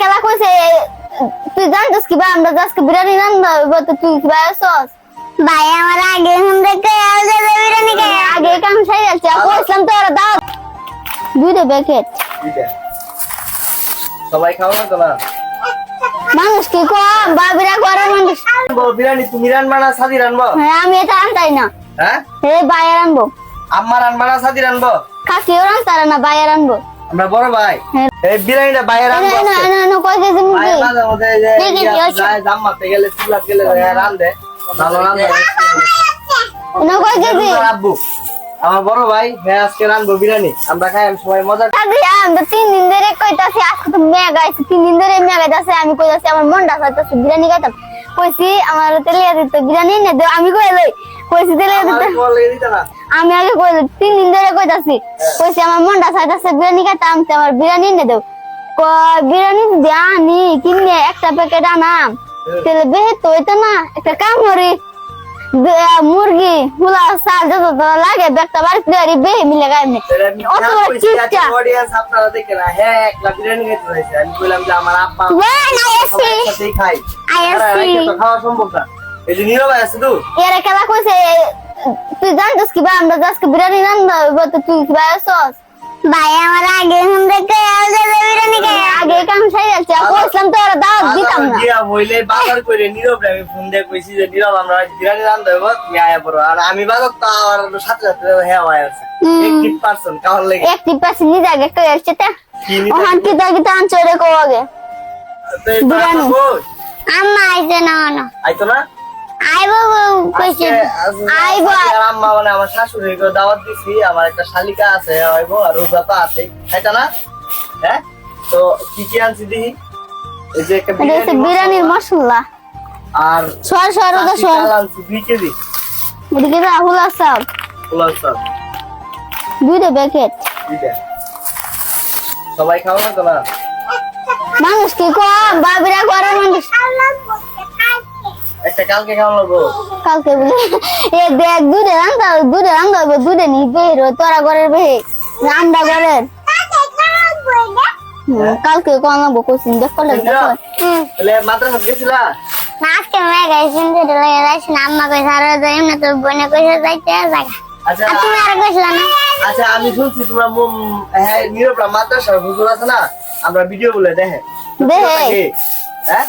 খেলা কইছে তুই জানতস কিবা আমরা আজকে বিরিয়ানি রান্না হইব তো তুই কিবা আসস ভাই আমার আগে হুন দেখে আগে বিরিয়ানি খাই আগে কাম সাই যাচ্ছে আপু ইসলাম তো ওরা দাও। দুইটা প্যাকেট সবাই খাও না তো মানুষ কি কম বাবিরা করে মানুষ বিরিয়ানি তুমি রানবা না সাদি রানবো হ্যাঁ আমি এটা আনতাই না। হ্যাঁ? হে বাইরে আনব আম্মা রানবা না সাদি রানবো কাকিও রান্তারা না বাইরে আনব আমরা বড় ভাই। হ্যাঁ। এই বিরিয়ানিটা বাইরে এনে আজকে। এনে এনে কই এই যে দেখি, জাম মারতে গেলে চুলাত গেলে যায়, রান্ধে। ভালো রান্ধে। এনে কই কেজি? আব্বু। আমার বড় ভাই হ্যাঁ আজকে রানবো বিরিয়ানি। আমরা খাই আমি সবাই মজা তিন দিন ধরে কইতাছি আজকে তো আইছে। তিন দিন ধরে আইতাছে আমি কইতাছি আমার মনটা বিরিয়ানি খাইতাম। কইছি আমার তেলিয়া দিতে বিরিয়ানি এনে দে আমি কই লই। কইছি তেলিয়া দিতে বল না। আমি আগে কই তিন দিন ধরে কইতাছি কইছি আমার মনটা চাইতাছে বিরিয়ানি খাইতাম তো আমার বিরিয়ানি এনে দেও বিরিয়ানি দিয়ে আনি কিনে একটা প্যাকেট আনাম। তেলে বেহে তো এটা না একটা কাম করি মুরগি হুলা চাল যত লাগে একটা বাড়িতে দিয়ে বেহে মিলে তাহলে আমি অত বড় আপনারা দেখে হ্যাঁ, একলা বিরিয়ানি খেতে চাইছে। আমি কইলাম যে আমার আব্বা ওয়ান সবাই আইএসসি একসাথেই খাই। ISC আর একে তো খাওয়া সম্ভব না। এই যে নীরব আছে তো, এর খেলা কইছে তুই জানতস কিবা আমরা আজকে বিরিয়ানি রান্না হইব তো তুই কিবা আসস ভাই আমার আগে দেখে আগে বিরিয়ানি খাই আগে কাম সাই যাচ্ছে আপু ইসলাম তো ওরা দাওয়াত দিতাম না হইলে বাজার করে নীরব আমি ফোন দিয়ে কইছি যে নীরব আমরা আজ বিরিয়ানি রান্ধতে হইব, তুমি আয়া পড়ো। আর আমি বাজার তো আমার সাথে সাথে হ্যাঁ হয়ে আছে। person, খাওয়ার লেগে। একটি পাশে নিজে আগে কই আসছে তা কি ওখান কি তা কি আনছো কো আগে বিরিয়ানি। আম্মা আইছে না না আইতো না? আইবো কইছে আজকে- আজকে আইবো আম্মা মানে আমার শাশুড়িকে দাওয়াত দিছি আমার একটা শালিকা আছে আইবো আর রোজা তো আছে তাইটা না? হ্যাঁ? তো কি কি আনছি দেখি? এই যে একটা বিরিয়ানি বিরিয়ানির মশলা। আর সর সর ওটা সর আনছি দুই কেজি। এদিকে রাহুল আসাব পোলাও চাল দুইটা প্যাকেট দুইটা। সবাই খাও না মানুষ কি কম বাবিরা করে মানুষ কালকে খাওয়া লাগবো কালকে এ দেখ দুধে রান্দা দুধে রান্দা হবে দুধে নি বের তোরা ঘরের বেহে। রান্দা ঘরের। কালকে লাগবো কোচিং দেখ করলে দেখো মাদ্রাসা গেছিলা? আজকে মেয়ে গাইছেন যে লাগে যাইছেন আম্মা কই সারা যাই না তোর বোনে কইছে যাইতে জায়গা আচ্ছা। তুমি আর কইছিল না? আচ্ছা আমি শুনছি তোমরা হ্যাঁ নীরবরা মাদ্রাসার হুজুর আছে না? আমরা ভিডিও বলে দেখে। দেখে। হ্যাঁ?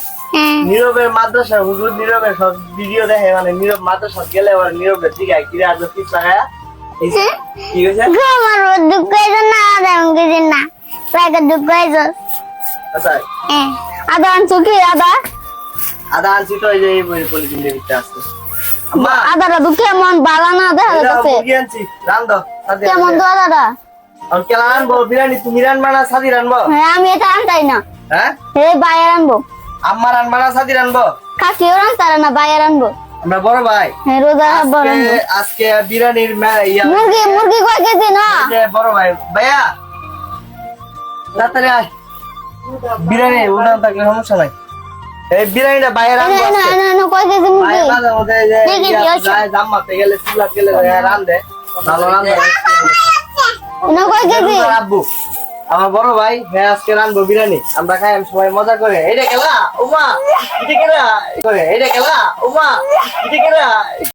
নীরবের মাদ্রাসার হুজুর নীরবের সব ভিডিও দেখে মানে নীরব মাদ্রাসা গেলে আবার নীরবের দিকে কিরে আজ পিস লাগায়া এই যে, কি হয়েছে? গো আমার দুঃখ হইছে না আদা কিছু না। লাগে দুঃখ হইছে আচ্ছা। হ্যাঁ। আদা আনছো কি আদা? আদা আনছি তো এই যে এই বই পলিথিন দিয়ে ভিতরে আছে। আম্মা। আদাটা তো কেমন বালা না দেখা এই দাও, যাচ্ছে মুরগি আনছি রান দাও সাদি কেমন তো আদাটা? আর কেলা আনব বিরিয়ানি তুমি রানবা না সাদি রানবো? হ্যাঁ আমি এটা আনতাই না। হ্যাঁ? বাইরে আনব। আম্মা রানবা না সাদি রানবো কাকিও রান্তারা না বাইরে আনব। আমরা বড় ভাই। হ্যাঁ রোজা বড় আজকে ইয়া মুরগি মুরগি কয় কেজি না? বড় ভাই। ভাইয়া তাড়াতাড়ি আয়। বিরিয়ানি উঠান থাকলে সমস্যা নাই। এই বিরিয়ানিটা বাইরে এনে আজকে। এনে এনে কয় কেজি মুরগি? মাঝে মধ্যে যায়, জাম গেলে চুলাত গেলে রান্ধে ভালো রান্ধে এনে কয় কেজি? আব্বু আমার বড় ভাই হ্যাঁ আজকে রানবো বিরিয়ানি। আমরা খাই, আমি সবাই মজা করে। এটা খেলা, উমা এটা খেলা এইটা কেলা উমা এটা কেলা